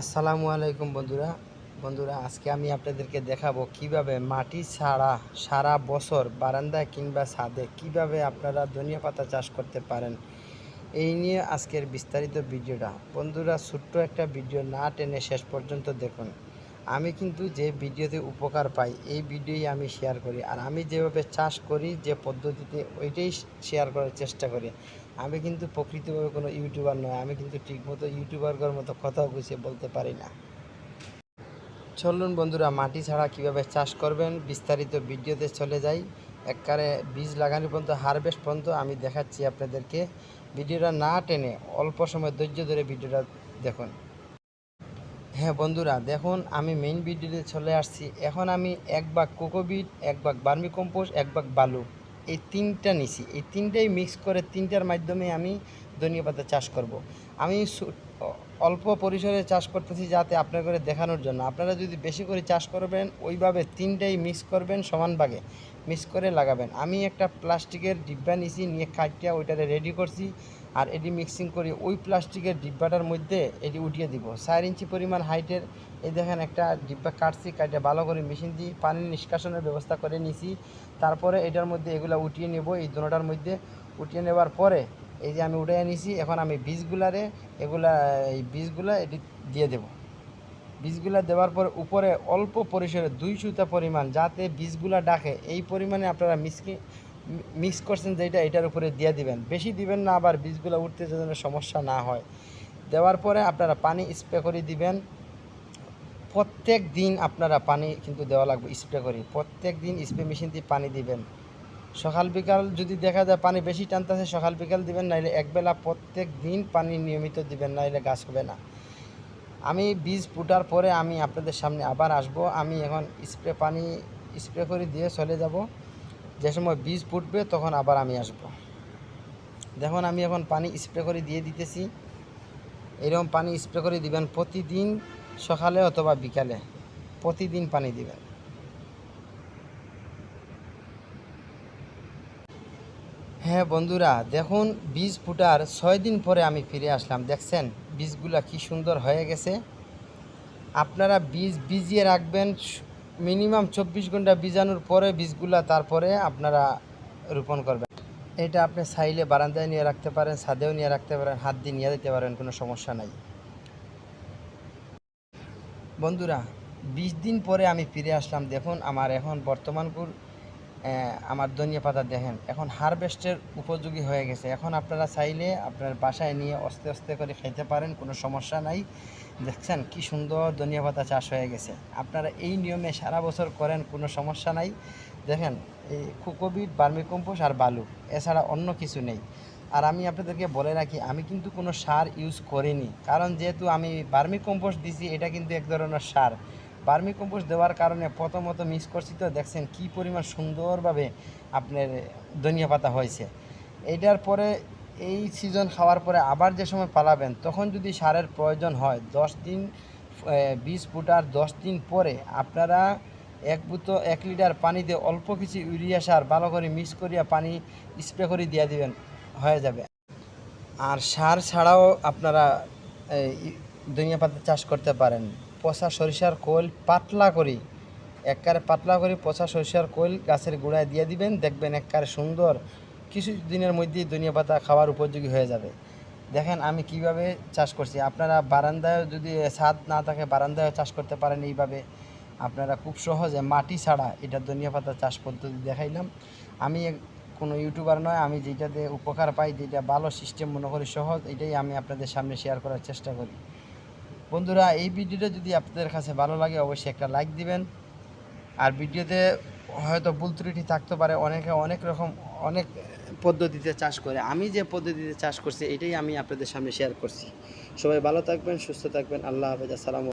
আসসালামু আলাইকুম বন্ধুরা। বন্ধুরা, আজকে আমি আপনাদেরকে দেখাবো কীভাবে মাটি ছাড়া সারা বছর বারান্দা কিংবা ছাদে কীভাবে আপনারা ধনিয়া পাতা চাষ করতে পারেন, এই নিয়ে আজকের বিস্তারিত ভিডিওটা। বন্ধুরা, ছোট্ট একটা ভিডিও না টেনে শেষ পর্যন্ত দেখুন। আমি কিন্তু যে ভিডিওতে উপকার পাই, এই ভিডিওই আমি শেয়ার করি। আর আমি যেভাবে চাষ করি, যে পদ্ধতিতে, ওইটাই শেয়ার করার চেষ্টা করি। আমি কিন্তু প্রকৃতভাবে কোনো ইউটিউবার নয়। আমি কিন্তু ঠিকমতো ইউটিউবারদের মতো কথা গুছিয়ে বলতে পারি না। চলুন বন্ধুরা, মাটি ছাড়া কীভাবে চাষ করবেন, বিস্তারিত ভিডিওতে চলে যাই। একবারে বীজ লাগানো পর্যন্ত হারভেস্ট পর্যন্ত আমি দেখাচ্ছি আপনাদেরকে। ভিডিওটা না টেনে অল্প সময় ধৈর্য ধরে ভিডিওটা দেখুন। হ্যাঁ বন্ধুরা, দেখুন, আমি মেইন ভিডিওতে চলে আসছি। এখন আমি এক বাগ কোকোবিট এক বাগ বার্মি কম্পোস্ট এক বাগ বালু। এই তিনটা নিছি। এই তিনটাই মিক্স করে তিনটার মাধ্যমে আমি ধনিয়া পাতা চাষ করব। আমি অল্প পরিসরে চাষ করতেছি যাতে আপনার করে দেখানোর জন্য। আপনারা যদি বেশি করে চাষ করবেন, ওইভাবে তিনটাই মিক্স করবেন, সমান ভাগে মিক্স করে লাগাবেন। আমি একটা প্লাস্টিকের ডিব্বা নিছি, নিয়ে কাটিয়া ওইটারে রেডি করছি আর এটি মিক্সিং করে ওই প্লাস্টিকের ডিব্বাটার মধ্যে এটি উঠিয়ে দিব। চার ইঞ্চি পরিমাণ হাইটের এই দেখেন একটা ডিব্বা কাটছি, কাটে ভালো করে মেশিন দিয়ে পানি নিষ্কাশনের ব্যবস্থা করে নিছি। তারপরে এটার মধ্যে এগুলো উঠিয়ে নেব, এই দুটোটার মধ্যে। উঠিয়ে নেবার পরে এই যে আমি উঠিয়ে নিছি এখন আমি বীজগুলারে এগুলা, এই বীজগুলা এটি দিয়ে দেব। বীজগুলা দেওয়ার পর উপরে অল্প পরিসরে দুই সুতা পরিমাণ, যাতে বীজগুলা ডাকে, এই পরিমাণে আপনারা মিক্সি মিক্স করছেন যেটা এটার উপরে দিয়ে দিবেন। বেশি দিবেন না, আবার বীজগুলো উঠতে যেন সমস্যা না হয়। দেওয়ার পরে আপনারা পানি স্প্রে করে দিবেন। প্রত্যেক দিন আপনারা পানি কিন্তু দেওয়া লাগবে স্প্রে করে। প্রত্যেক দিন স্প্রে মেশিন দিয়ে পানি দিবেন। সকাল বিকাল যদি দেখা যায় পানি বেশি টানতেছে, সকাল বিকাল দিবেন, নাইলে একবেলা প্রত্যেক দিন পানি নিয়মিত দিবেন, নাইলে গাছ হবে না। আমি বীজ ফুটার পরে আমি আপনাদের সামনে আবার আসব। আমি এখন স্প্রে পানি স্প্রে করে দিয়ে চলে যাব। যে সময় বীজ ফুটবে, তখন আবার আমি আসব। দেখুন, আমি এখন পানি স্প্রে করে দিয়ে দিতেছি। এরকম পানি স্প্রে করে দিবেন প্রতিদিন সকালে অথবা বিকালে। প্রতিদিন পানি দিবেন। হ্যাঁ বন্ধুরা দেখুন বীজ ফুটার ছয় দিন পরে আমি ফিরে আসলাম। দেখছেন বীজগুলা কি সুন্দর হয়ে গেছে? আপনারা বীজ ভিজিয়ে রাখবেন মিনিমাম চব্বিশ ঘণ্টা বীজাণুর পরে বীজগুলা তারপরে আপনারা রোপণ করবেন। এটা আপনি চাইলে বারান্দায় নিয়ে রাখতে পারেন ছাদেও নিয়ে রাখতে পারেন হাত দিয়ে নিয়ে যেতে পারেন কোনো সমস্যা নাই। বন্ধুরা বিশ দিন পরে আমি ফিরে আসলাম। দেখুন আমার এখন বর্তমানপুর আহ, আমার ধনিয়া পাতা দেখেন, এখন হারভেস্টের উপযোগী হয়ে গেছে। এখন আপনারা চাইলে আপনার বাসায় নিয়ে আস্তে আস্তে করে খেতে পারেন, কোনো সমস্যা নাই। দেখছেন কি সুন্দর ধনিয়া পাতা চাষ হয়ে গেছে। আপনারা এই নিয়মে সারা বছর করেন, কোনো সমস্যা নাই। দেখেন এই কোকোবিট বার্মি কম্পোস্ট আর বালু, এছাড়া অন্য কিছু নেই। আর আমি আপনাদেরকে বলে রাখি, আমি কিন্তু কোনো সার ইউজ করিনি। কারণ যেহেতু আমি বার্মি কম্পোস্ট দিছি, এটা কিন্তু এক ধরনের সার। বার্মি কম্পোস্ট দেওয়ার কারণে প্রথমত মিক্স করছি তো, দেখছেন কি পরিমাণ সুন্দরভাবে আপনার ধনিয়া পাতা হয়েছে। এটার পরে এই সিজন খাওয়ার পরে আবার যে সময় পালাবেন, তখন যদি সারের প্রয়োজন হয়, দশ দিন বীজ ফুটার দশ দিন পরে আপনারা এক বুতো, এক লিটার পানিতে অল্প কিছু ইউরিয়া সার ভালো করে মিক্স করিয়া পানি স্প্রে করে দিয়ে দিবেন, হয়ে যাবে। আর সার ছাড়াও আপনারা ধনিয়া পাতা চাষ করতে পারেন। পচা সরিষার কোল পাতলা করি। একবারে পাতলা করে, পচা সরিষার কোল গাছের গোড়ায় দিয়ে দিবেন, দেখবেন একবারে সুন্দর কিছু দিনের মধ্যেই ধনিয়া পাতা খাওয়ার উপযোগী হয়ে যাবে। দেখেন আমি কীভাবে চাষ করছি। আপনারা বারান্দায় যদি ছাদ না থাকে, বারান্দায় চাষ করতে পারেন এইভাবে। আপনারা খুব সহজে মাটি ছাড়া এটা ধনিয়া পাতা চাষ পদ্ধতি দেখাইলাম। আমি কোনো ইউটিউবার নয়, আমি যেটাতে উপকার পাই, যেটা ভালো সিস্টেম মনে করি সহজ, এটাই আমি আপনাদের সামনে শেয়ার করার চেষ্টা করি। বন্ধুরা, এই ভিডিওটা যদি আপনাদের কাছে ভালো লাগে, অবশ্যই একটা লাইক দিবেন। আর ভিডিওতে হয়তো ভুল ত্রুটি থাকতে পারে, অনেকে অনেক রকম, অনেক পদ্ধতিতে চাষ করে। আমি যে পদ্ধতিতে চাষ করছি, এটাই আমি আপনাদের সামনে শেয়ার করছি। সবাই ভালো থাকবেন, সুস্থ থাকবেন। আল্লাহ হাফেজ, আসসালামু